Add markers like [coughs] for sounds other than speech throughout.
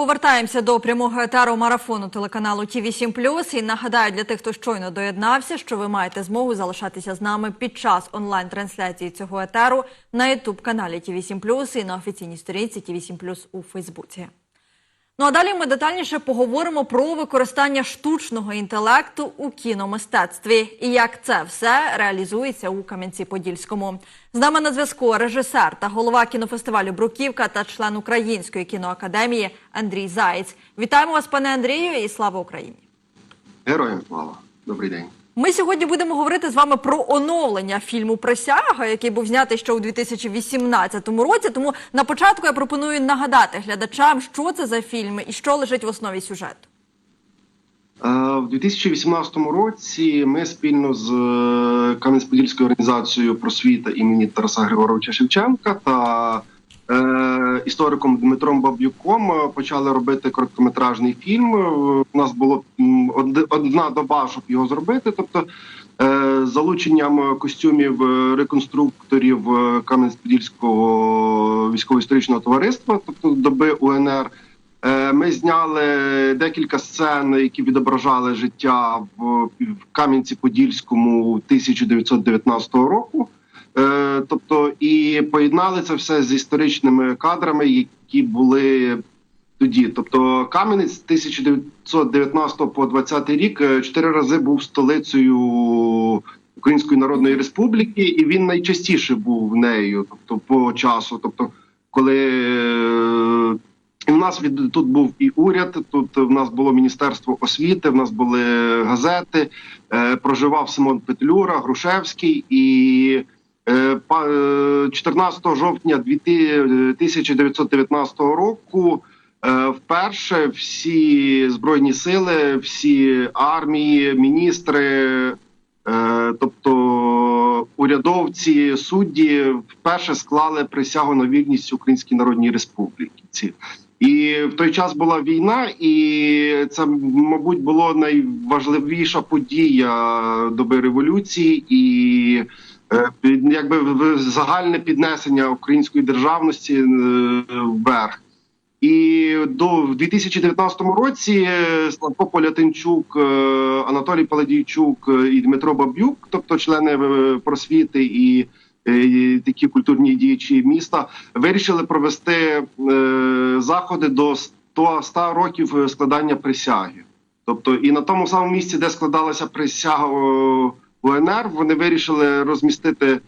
Повертаємося до прямого етеру марафону телеканалу ТІВІ 7 І нагадаю для тих, хто щойно доєднався, що ви маєте змогу залишатися з нами під час онлайн-трансляції цього етеру на ютуб каналі ТІВІ 7 і на офіційній сторінці ТІВІ 7 у Фейсбуці. Ну а далі ми детальніше поговоримо про використання штучного інтелекту у кіномистецтві і як це все реалізується у Кам'янці-Подільському. З нами на зв'язку режисер та голова кінофестивалю Бруківка та член Української кіноакадемії Андрій Заєць. Вітаємо вас, пане Андрію, і слава Україні! Героям слава. Добрий день. Ми сьогодні будемо говорити з вами про оновлення фільму Присяга, який був знятий ще у 2018 році. Тому на початку я пропоную нагадати глядачам, що це за фільм і що лежить в основі сюжету. Е, В 2018 році ми спільно з е, Кам'янець-Подільською організацією просвіта імені Тараса Григоровича Шевченка та істориком Дмитром Баб'юком е, почали робити короткометражний фільм. Е, У нас було од- одна доба, щоб його зробити. Тобто, е, залученням костюмів е, реконструкторів е, Кам'янець-Подільського військово-історичного товариства, тобто доби УНР. Е, Ми зняли декілька сцен, які відображали життя в Кам'янці-Подільському 1919 року. Е, Тобто, і поєднали це все з історичними кадрами, які були тоді. Тобто, Кам'янець з 1919 по 20 рік е, чотири рази був столицею Української Народної Республіки, і він найчастіше був в нею, тобто по часу. Тобто, коли е, і в нас від тут був і уряд. Тут в нас було міністерство освіти. В нас були газети. Проживав Симон Петлюра, Грушевський і. Е, па- е, 14 жовтня 1919 року е, вперше всі збройні сили, всі армії, міністри, е, тобто урядовці, судді, вперше склали присягу на вірність Українській Народній Республіці. І в той час була війна, і це, мабуть, було найважливіша подія доби революції і е, якби в- загальне піднесення української державності е, вверх. І до в 2019 році е, Славко Полятинчук, е, Анатолій Паладійчук е, і Дмитро Баб'юк, тобто члени е, просвіти і е, і такі культурні діячі міста, вирішили провести е, заходи до 100, 100 років е, складання присяги. Тобто, і на тому самому місці, де складалася присяга е, УНР, вони вирішили розмістити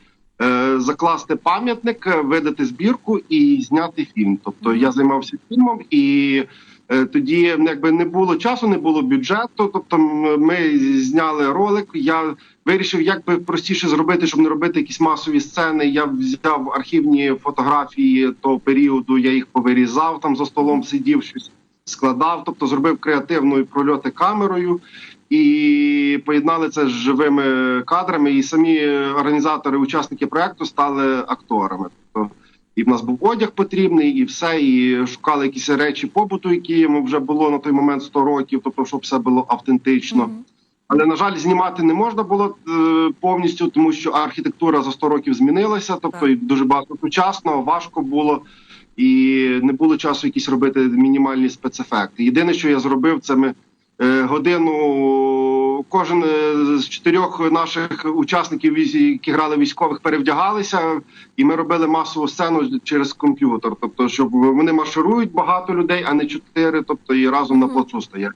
е, закласти пам'ятник, е, видати збірку і зняти фільм. Тобто я займався фільмом, і е, тоді якби не було часу, не було бюджету. Тобто, ми зняли ролик. Я вирішив, як би простіше зробити, щоб не робити якісь масові сцени. Я взяв архівні фотографії того періоду, я їх повирізав там за столом, сидів щось. Складав, тобто зробив креативну прольоти камерою і поєднали це з живими кадрами. І самі організатори, учасники проекту стали акторами. Тобто, і в нас був одяг потрібний, і все. І шукали якісь речі побуту, які йому вже було на той момент 100 років, тобто, щоб все було автентично. Мгм. Але на жаль, знімати не можна було е, повністю, тому що архітектура за 100 років змінилася. Тобто і дуже багато сучасного, важко було. І не було часу якісь робити мінімальні спецефекти. Єдине, що я зробив, це ми годину. Кожен е, з чотирьох наших учасників, які грали військових, перевдягалися, і ми робили масову сцену через комп'ютер. Тобто, щоб вони марширують багато людей, а не чотири, тобто і разом на плацу стоять.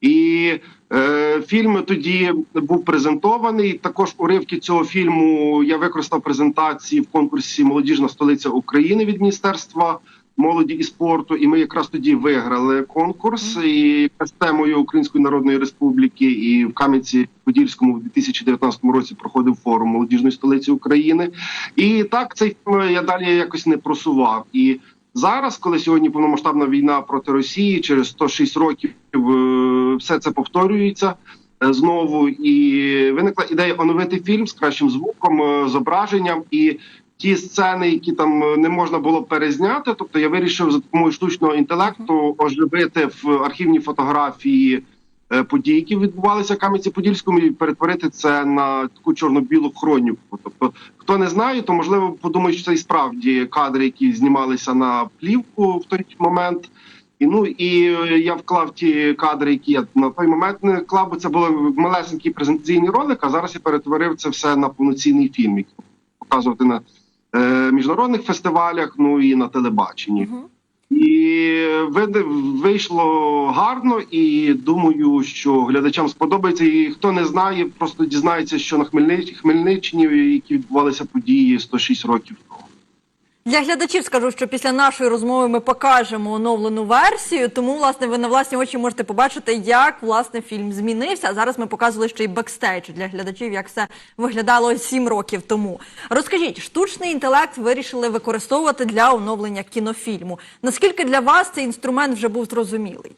І е, фільм тоді був презентований. Також уривки цього фільму я використав презентації в конкурсі Молодіжна столиця України від Міністерства молоді і спорту. І ми якраз тоді виграли конкурс. І з темою Української Народної Республіки і в Кам'янці-Подільському в 2019 році проходив форум молодіжної столиці України. І так цей фільм я далі якось не просував. І Зараз, коли сьогодні повномасштабна війна проти Росії, через 106 років е, все це повторюється е, знову, і виникла ідея оновити фільм з кращим звуком, е, зображенням і. Ті сцени, які там е, не можна було перезняти, тобто я вирішив за допомогою штучного інтелекту оживити в архівні фотографії е, подій, які відбувалися в Кам'янці-Подільському, і перетворити це на таку чорно-білу хроніку. Тобто, хто не знає, то можливо подумає, що це і справді кадри, які знімалися на плівку в той момент. І ну і е, я вклав ті кадри, які я на той момент не вклав, бо це був малесенький презентаційний ролик. А зараз я перетворив це все на повноцінний фільм, який показувати на е, міжнародних фестивалях, ну і на телебаченні. І види- вийшло гарно, і думаю, що глядачам сподобається. І хто не знає, просто дізнається, що на Хмельнич- Хмельниччині, які відбувалися події 106 років. Для глядачів скажу, що після нашої розмови ми покажемо оновлену версію, тому власне ви на власні очі можете побачити, як власне фільм змінився. Зараз ми показували ще й бекстейдж для глядачів, як все виглядало сім років тому. Розкажіть, штучний інтелект вирішили використовувати для оновлення кінофільму. Наскільки для вас цей інструмент вже був зрозумілий?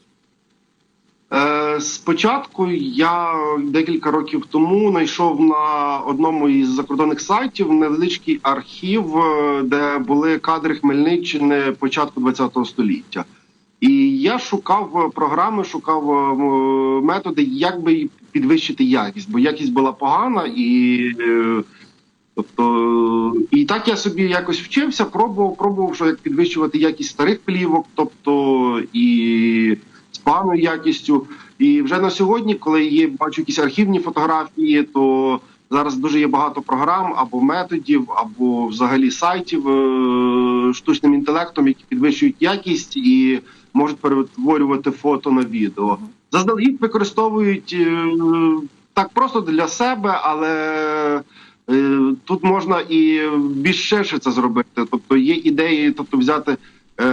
Е, Спочатку я декілька років тому знайшов на одному із закордонних сайтів невеличкий архів, е, де були кадри Хмельниччини початку ХХ століття. І я шукав програми, шукав е, методи, як би підвищити якість, бо якість була погана і. Тобто, і так я собі якось вчився, пробував, пробував, що як підвищувати якість старих плівок, тобто і поганою якістю. І вже на сьогодні, коли є бачу якісь архівні фотографії, то зараз дуже є багато програм або методів, або взагалі сайтів е, штучним інтелектом, які підвищують якість і можуть перетворювати фото на відео. Заздалегідь використовують е, так просто для себе, але. Е, Тут можна і більш ширше це зробити. Тобто є ідеї, тобто взяти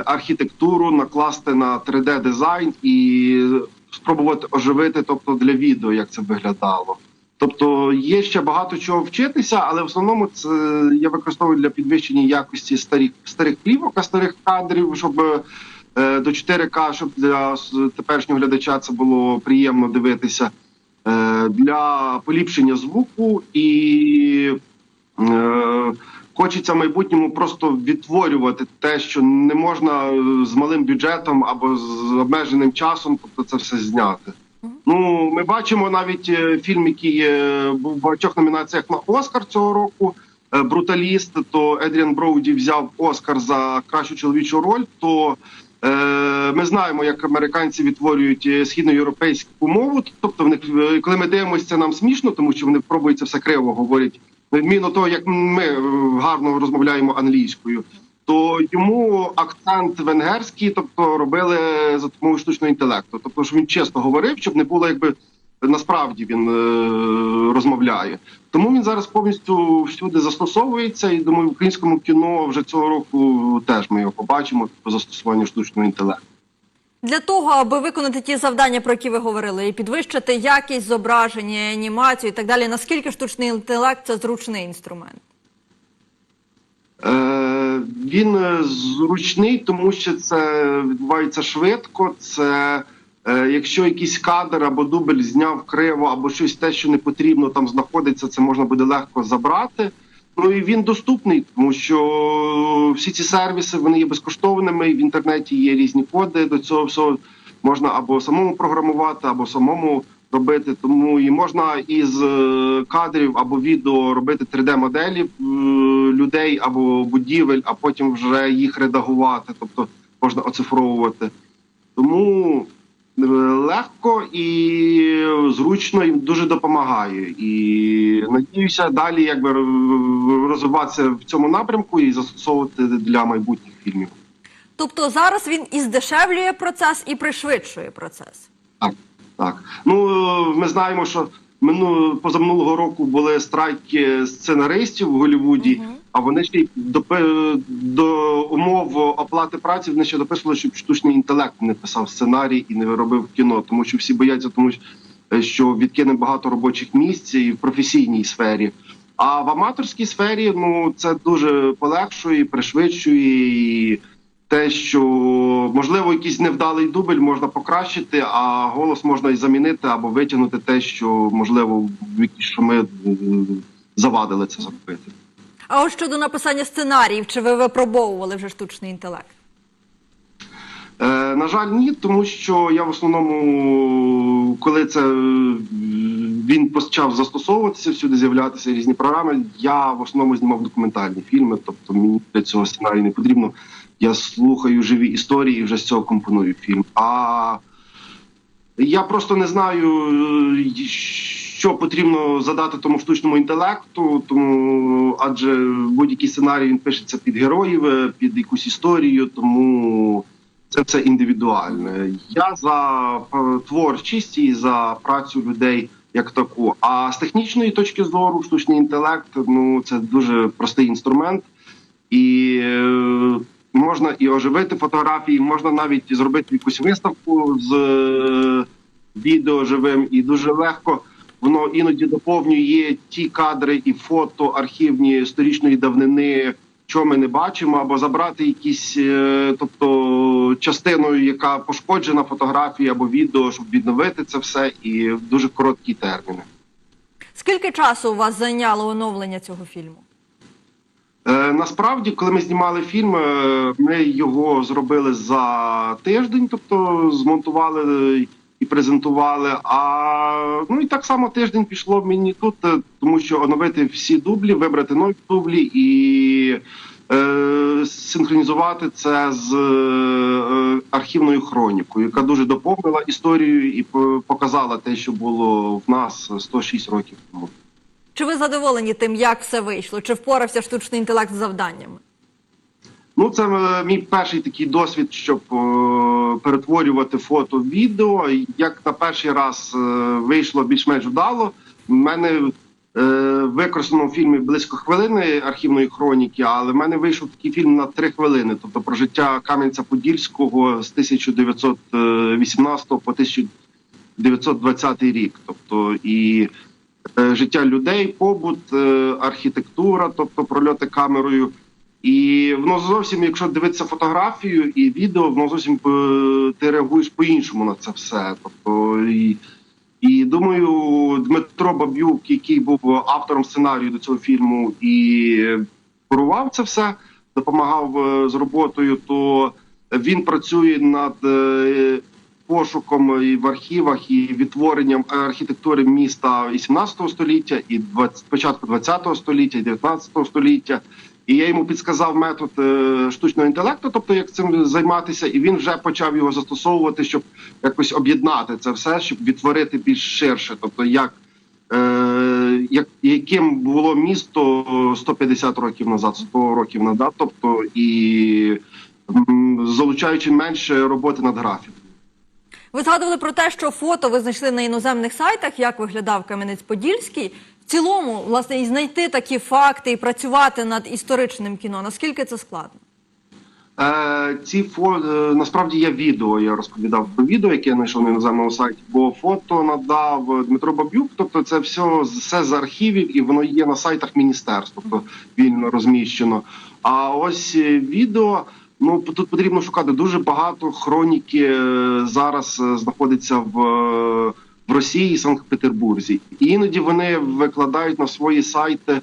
архітектуру, накласти на 3D дизайн і спробувати оживити, тобто для відео, як це виглядало. Тобто є ще багато чого вчитися, але в основному це я використовую для підвищення якості старих старих плівок, старих кадрів, щоб е, до 4К, щоб для теперішнього глядача це було приємно дивитися е, для поліпшення звуку і е, хочеться в майбутньому просто відтворювати те, що не можна е, з малим бюджетом або з обмеженим часом, тобто це все зняти. Ну, ми бачимо навіть е, фільм, який е, був в багатьох номінаціях на Оскар цього року. Бруталіст, то Едріан Броуді взяв Оскар за кращу чоловічу роль. То е, ми знаємо, як американці відтворюють східноєвропейську мову. Тобто, в них коли ми дивимося, це нам смішно, тому що вони пробують це все криво говорять. Відміну того, як ми е, гарно розмовляємо англійською, то йому акцент венгерський, тобто робили за допомогою штучного інтелекту. Тобто, що він чесно говорив, щоб не було якби насправді він е, розмовляє. Тому він зараз повністю всюди застосовується, і думаю, в українському кіно вже цього року теж ми його побачимо по застосуванню штучного інтелекту. Для того, аби виконати ті завдання, про які ви говорили, і підвищити якість зображення, анімацію і так далі, наскільки штучний інтелект це зручний інструмент? Е, він е, зручний, тому що це відбувається швидко. Це е, якщо якийсь кадр або дубль зняв криво, або щось те, що не потрібно там знаходиться, це можна буде легко забрати. Ну і він доступний, тому що всі ці сервіси вони є безкоштовними. В інтернеті є різні коди до цього всього. Можна або самому програмувати, або самому робити. Тому і можна із е, кадрів або відео робити 3D-моделі е, людей або будівель, а потім вже їх редагувати, тобто можна оцифровувати. Тому легко і зручно і дуже допомагає. І надіюся далі якби розвиватися в цьому напрямку і застосовувати для майбутніх фільмів. Тобто зараз він і здешевлює процес, і пришвидшує процес. Так, так. Ну ми знаємо, що мину позаминулого року були страйки сценаристів в Голлівуді, а вони ще й допи- до умов оплати праці вони ще дописували, щоб штучний інтелект не писав сценарій і не робив кіно, тому що всі бояться, тому що- відкине багато робочих місць і в професійній сфері. А в аматорській сфері ну це дуже полегшує, пришвидшує і те, що можливо якийсь невдалий дубль можна покращити, а голос можна і замінити або витягнути те, що можливо якісь шуми завадили це зробити. А от щодо написання сценаріїв, чи ви випробовували вже штучний інтелект? Е, на жаль, ні, тому що я в основному, коли це е, він почав застосовуватися, всюди з'являтися різні програми. Я в основному знімав документальні фільми, тобто мені для цього сценарію не потрібно. Я слухаю живі історії і вже з цього компоную фільм. А я просто не знаю, е, що потрібно задати тому штучному інтелекту, тому адже будь-який сценарій він пишеться під героїв, е, під якусь історію, тому це все індивідуальне. Я за е, творчість і за працю людей як таку. А з технічної точки зору, штучний інтелект ну це дуже простий інструмент, і е, можна і оживити фотографії, можна навіть зробити якусь виставку з відео живим, і дуже легко. Воно іноді доповнює ті кадри і фото архівні сторічної давнини, що ми не бачимо, або забрати якісь, е, тобто частину, яка пошкоджена фотографії або відео, щоб відновити це все, і в дуже короткі терміни. Скільки часу у вас зайняло оновлення цього фільму? Е, насправді, коли ми знімали фільм, е, ми його зробили за тиждень, тобто змонтували і презентували. А ну і так само тиждень пішло мені тут, е, тому що оновити всі дублі, вибрати нові дублі і е, синхронізувати це з е, архівною хронікою, яка дуже доповнила історію і показала те, що було в нас 106 років тому. Чи ви задоволені тим, як все вийшло? Чи впорався штучний інтелект з завданнями? Ну, це е, мій перший такий досвід, щоб е, перетворювати фото в відео. Як на перший раз е, вийшло більш-менш вдало. В мене використано в фільмі близько хвилини архівної хроніки, але в мене вийшов такий фільм на три хвилини, тобто про життя Кам'янця-Подільського з 1918 по 1920 рік. Тобто і життя людей, побут, архітектура, тобто прольоти камерою. І воно зовсім, якщо дивитися фотографію і відео, воно зовсім е, ти реагуєш по-іншому на це все. Тобто, і, і думаю, Дмитро Бабюк, який був автором сценарію до цього фільму і курував це все, допомагав е, з роботою, то він працює над е, пошуком і в архівах і відтворенням архітектури міста 18 століття, і 20, початку 20 століття, і 19 століття. І я йому підсказав метод е, штучного інтелекту, тобто як цим займатися, і він вже почав його застосовувати, щоб якось об'єднати це все, щоб відтворити більш ширше. Тобто, як, е, як яким було місто 150 років назад, 100 років назад, тобто і залучаючи менше роботи над графіком. Ви згадували про те, що фото ви знайшли на іноземних сайтах, як виглядав Кам'янець-Подільський. Цілому, власне, і знайти такі факти і працювати над історичним кіно. Наскільки це складно? Е, ці фо е, насправді є відео. Я розповідав про відео, яке я знайшов на іноземному сайті, бо фото надав Дмитро Бабюк. Тобто, це все, все з архівів, і воно є на сайтах міністерств, тобто вільно розміщено. А ось е, відео. Ну тут потрібно шукати дуже багато хроніки е, зараз е, знаходиться в, е, в Росії і Санкт-Петербурзі. І іноді вони викладають на свої сайти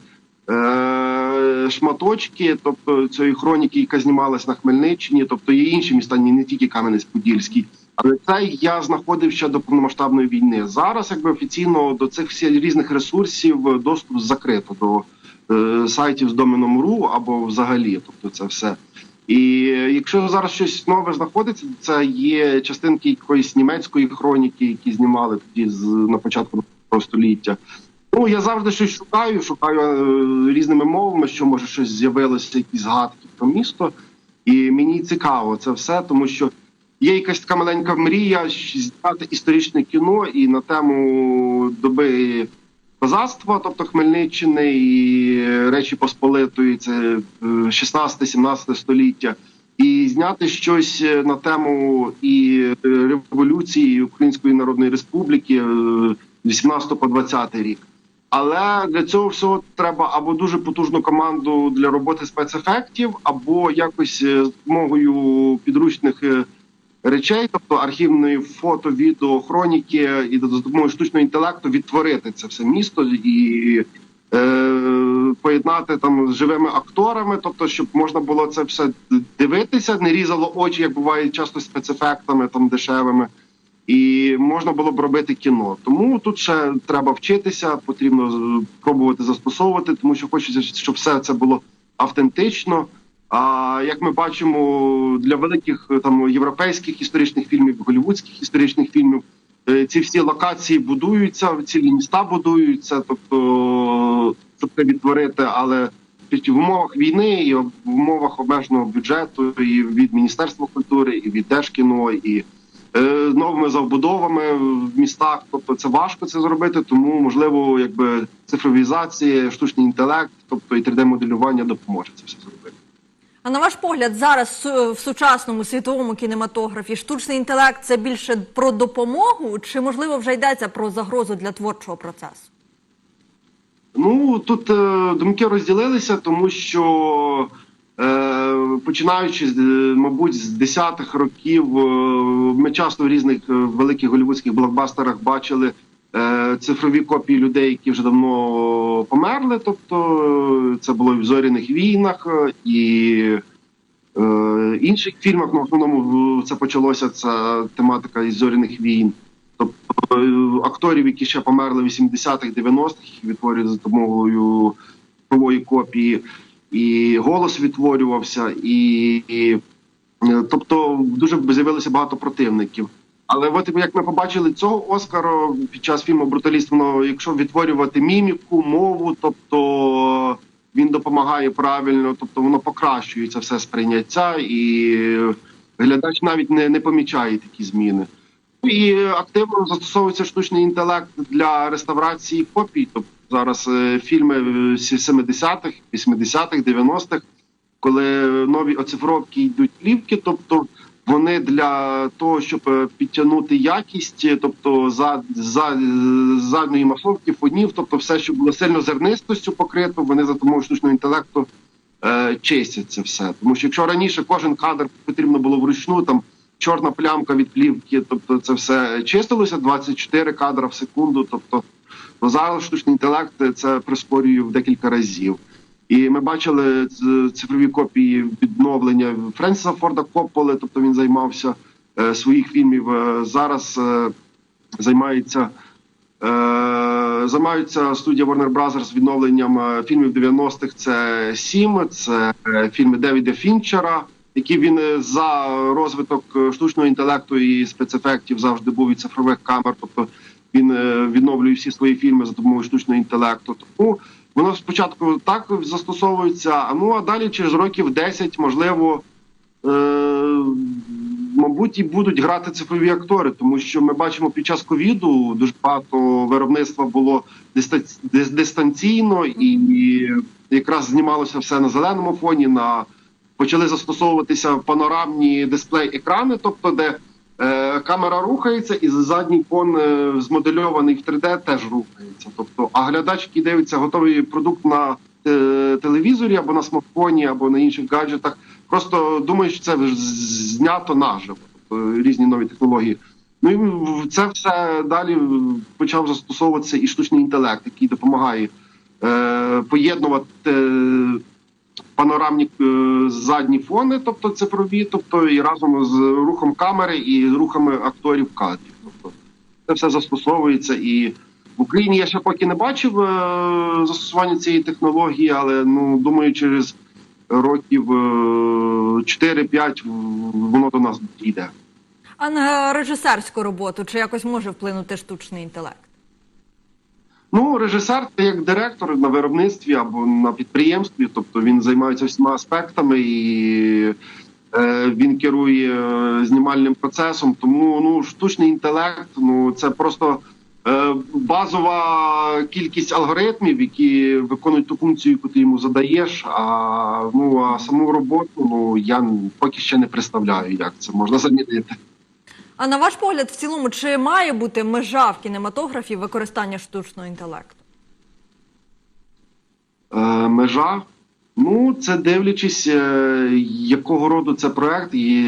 е, шматочки, тобто цієї хроніки, яка знімалась на Хмельниччині, тобто є інші міста, не тільки Кам'янець-Подільський. Але це я знаходив ще до повномасштабної війни. Зараз, якби офіційно до цих всіх різних ресурсів доступ закрито до е, сайтів з доменом .ru або взагалі, тобто це все. І якщо зараз щось нове знаходиться, це є частинки якоїсь німецької хроніки, які знімали тоді з на початку століття. Ну я завжди щось шукаю, шукаю е, різними мовами, що може щось з'явилося, якісь згадки про місто. І мені цікаво це все, тому що є якась така маленька мрія зняти історичне кіно і на тему доби козацтва, тобто Хмельниччини і Речі Посполитої, це е, 16-17 століття, і зняти щось е, на тему і е, революції Української Народної Республіки е, 18 по 20 рік. Але для цього всього треба або дуже потужну команду для роботи спецефектів, або якось е, з допомогою підручних е, речей, тобто архівної фото, відео, хроніки і за допомогою штучного інтелекту відтворити це все місто і е, поєднати там з живими акторами, тобто, щоб можна було це все дивитися, не різало очі, як буває часто спецефектами там дешевими. і можна було б робити кіно. Тому тут ще треба вчитися, потрібно пробувати застосовувати, тому що хочеться, щоб все це було автентично. А як ми бачимо, для великих е, там європейських історичних фільмів, голівудських історичних фільмів, е, ці всі локації будуються, цілі міста будуються, тобто щоб це відтворити, але в умовах війни і в умовах обмеженого бюджету, і від Міністерства культури, і від Держкіно, і е, новими забудовами в містах. Тобто це важко це зробити, тому можливо, якби цифровізація, штучний інтелект, тобто і 3D-моделювання допоможе це все зробити. А на ваш погляд, зараз в сучасному світовому кінематографі штучний інтелект це більше про допомогу, чи можливо вже йдеться про загрозу для творчого процесу? Ну тут е, думки розділилися, тому що е, починаючи з, е, мабуть, з десятих років, е, ми часто в різних е, великих голівудських блокбастерах бачили цифрові копії людей, які вже давно померли. Тобто е, це було і в зоряних війнах е, і е, інших фільмах. Ну, в основному це почалося ця тематика із зоряних війн. Тобто е, акторів, які ще померли в 80-х, 90-х, їх відтворюють за допомогою цифрової копії, і голос відтворювався, і, і е, тобто дуже з'явилося багато противників. Але от як ми побачили цього Оскара під час фільму Бруталіст, воно, якщо відтворювати міміку, мову, тобто він допомагає правильно, тобто воно покращується все сприйняття, і глядач навіть не, не помічає такі зміни. І активно застосовується штучний інтелект для реставрації копій. Тобто зараз е, фільми е, 70-х, 80-х, 90-х, коли нові оцифровки йдуть плівки, тобто вони для того, щоб е, підтягнути якість, е, тобто за, за з задньої масовки, фонів, тобто все, що було сильно зернистостю покрито, вони за допомогою штучного інтелекту е, чистять це все. Тому що якщо раніше кожен кадр потрібно було вручну там чорна плямка від плівки, тобто це все чистилося 24 кадра в секунду. Тобто ну, зараз штучний інтелект це прискорює в декілька разів. І ми бачили цифрові копії відновлення Френсіса Форда Копполи, тобто він займався е, своїх фільмів. Е, зараз е, займається. Е, займаються студія Warner Bros. відновленням е, фільмів 90-х. Це Сім, це е, фільми Девіда Фінчера, які він за розвиток штучного інтелекту і спецефектів завжди був від цифрових камер. Тобто він відновлює всі свої фільми за допомогою штучного інтелекту. Тому воно спочатку так застосовується, ну а далі через років 10, можливо. Е, мабуть, і будуть грати цифрові актори, тому що ми бачимо під час ковіду дуже багато виробництва було дистанційно, і якраз знімалося все на зеленому фоні. На почали застосовуватися панорамні дисплей-екрани, тобто де камера рухається, і задній фон е, змодельований в 3D теж рухається. Тобто, а глядач, який дивиться готовий продукт на е, телевізорі або на смартфоні, або на інших гаджетах, просто думає, що це знято наживо, тобто різні нові технології. Ну і це все далі почав застосовуватися і штучний інтелект, який допомагає е, поєднувати е, панорамні е, задні фони, тобто цифрові, тобто і разом з рухом камери і рухами акторів кадрів. Тобто це все застосовується і. В Україні я ще поки не бачив е, застосування цієї технології, але ну думаю, через років е, 4-5 воно до нас дійде. А на режисерську роботу чи якось може вплинути штучний інтелект? Ну, режисер це як директор на виробництві або на підприємстві, тобто він займається всіма аспектами і е, він керує е, знімальним процесом. Тому ну штучний інтелект, ну це просто е, базова кількість алгоритмів, які виконують ту функцію, яку ти йому задаєш. А ну а саму роботу, ну я поки ще не представляю, як це можна замінити. А на ваш погляд, в цілому, чи має бути межа в кінематографі використання штучного інтелекту? Е, межа. Ну, це дивлячись, е, якого роду це проект і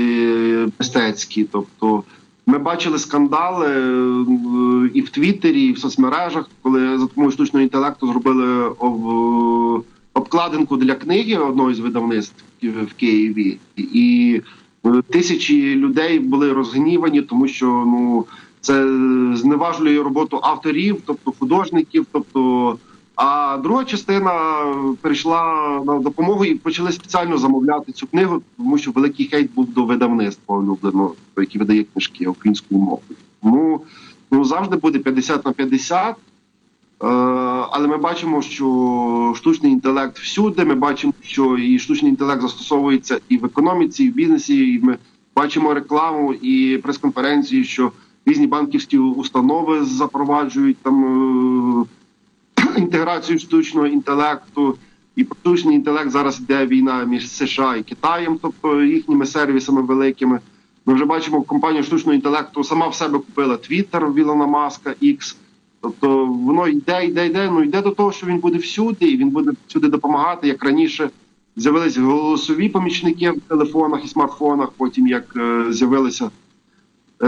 мистецький. Тобто, ми бачили скандали е, і в Твіттері, і в соцмережах, коли за допомогою штучного інтелекту зробили об- обкладинку для книги одного із видавництв в Києві, і е, тисячі людей були розгнівані, тому що ну це зневажлює роботу авторів, тобто художників. Тобто, а друга частина перейшла на допомогу і почали спеціально замовляти цю книгу, тому що великий хейт був до видавництва улюбленого, який видає книжки українською мовою. Тому ну завжди буде 50 на 50. Е, Але ми бачимо, що штучний інтелект всюди. Ми бачимо, що і штучний інтелект застосовується і в економіці, і в бізнесі. І ми бачимо рекламу і прес-конференції, що різні банківські установи запроваджують там е, [clears throat] інтеграцію штучного інтелекту. І штучний інтелект зараз йде війна між США і Китаєм, тобто їхніми сервісами великими. Ми вже бачимо, компанія штучного інтелекту сама в себе купила Twitter Вілона Маска X. Тобто воно йде, йде, йде. Ну йде до того, що він буде всюди, і він буде всюди допомагати. Як раніше з'явились голосові помічники в телефонах і смартфонах, потім як е, з'явилися е,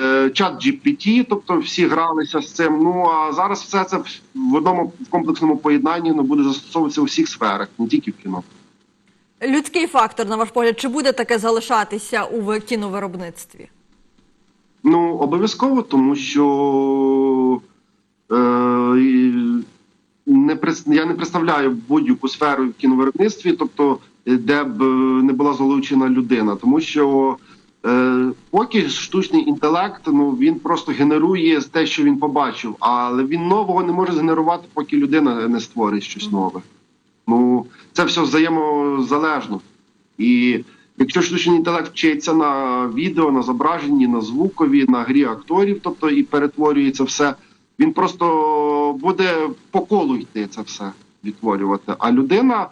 е, чат GPT, тобто всі гралися з цим. Ну а зараз все це в одному комплексному поєднанні ну, буде застосовуватися у всіх сферах, не тільки в кіно. Людський фактор, на ваш погляд, чи буде таке залишатися у кіновиробництві? Ну, обов'язково, тому що е, не я не представляю будь-яку сферу в кіновиробництві, тобто е, де б е, не була залучена людина, тому що е, поки штучний інтелект, ну він просто генерує те, що він побачив, але він нового не може згенерувати, поки людина не створить щось нове. Ну це все взаємозалежно. І якщо штучний інтелект вчиться на відео, на зображенні, на звукові, на грі акторів, тобто і перетворюється все, він просто буде по колу йти це все відтворювати. А людина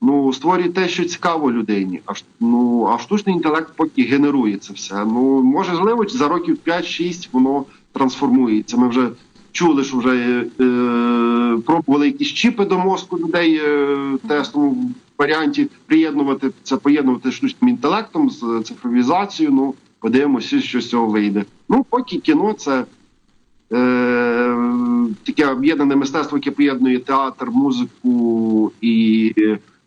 ну створює те, що цікаво людині. А ну а штучний інтелект поки генерує це все. Ну можливо, за років 5-6 воно трансформується. Ми вже чули, що вже е, пробували якісь чіпи до мозку людей е, в тестовому варіанті приєднувати це, поєднувати штучним інтелектом з цифровізацією. Ну подивимося, що з цього вийде. Ну поки кіно це. Е, таке об'єднане мистецтво, яке поєднує театр, музику і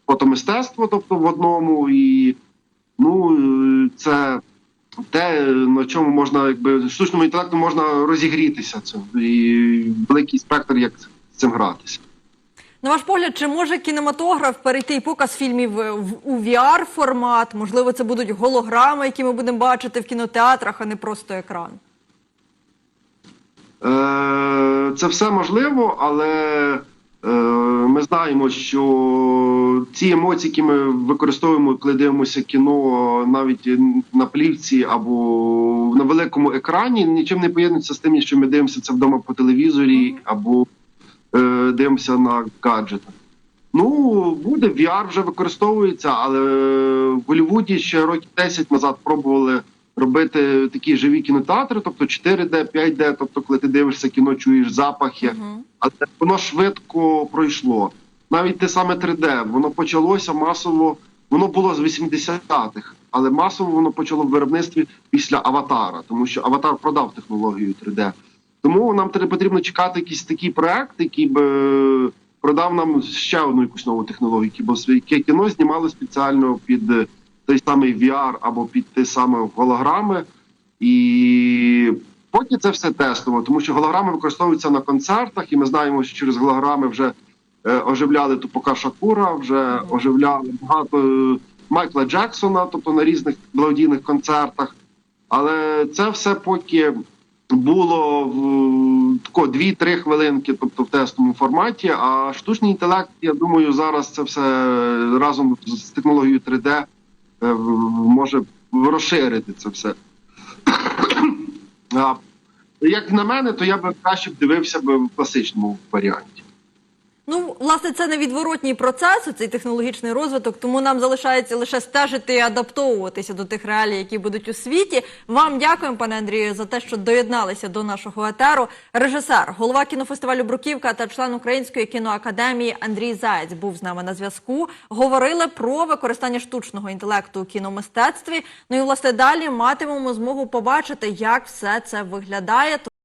фотомистецтво, тобто в одному, і ну це те, на чому можна, якби штучному інтелекту можна розігрітися. Це і великий спектр, як з цим гратися. На ваш погляд, чи може кінематограф перейти і показ фільмів е, у VR формат? Можливо, це будуть голограми, які ми будемо бачити в кінотеатрах, а не просто екран. Е, Це все можливо, але е, ми знаємо, що ці емоції, які ми використовуємо, коли дивимося кіно навіть на плівці або на великому екрані, нічим не поєднуються з тим, що ми дивимося це вдома по телевізорі або е, дивимося на гаджетах. Ну, буде, VR вже використовується, але в Голлівуді ще років 10 назад пробували робити такі живі кінотеатри, тобто 4D, 5D, тобто коли ти дивишся кіно, чуєш запахи, Мгм. але воно швидко пройшло. Навіть те саме 3D, воно почалося масово, воно було з 80-х, але масово воно почало в виробництві після аватара, тому що аватар продав технологію 3D. Тому нам потрібно чекати якийсь такий проект, який би е, продав нам ще одну якусь нову технологію, бо яке кіно знімали спеціально під е, той самий VR або під ті саме голограми. І поки це все тестово, тому що голограми використовуються на концертах, і ми знаємо, що через голограми вже е, оживляли Тупака Шакура, вже оживляли багато Майкла Джексона, тобто на різних благодійних концертах. Але це все поки було тако 2-3 хвилинки, тобто в тестовому форматі. А штучний інтелект, я думаю, зараз це все разом з технологією 3D е, може розширити це все. [coughs] Як на мене, то я би краще б дивився б в класичному варіанті. Ну, власне, це невідворотній процес, цей технологічний розвиток, тому нам залишається лише стежити і адаптовуватися до тих реалій, які будуть у світі. Вам дякуємо, пане Андрію, за те, що доєдналися до нашого етеру. Режисер, голова кінофестивалю Бруківка та член Української кіноакадемії Андрій Заєць був з нами на зв'язку. Говорили про використання штучного інтелекту у кіномистецтві. Ну і власне далі матимемо змогу побачити, як все це виглядає.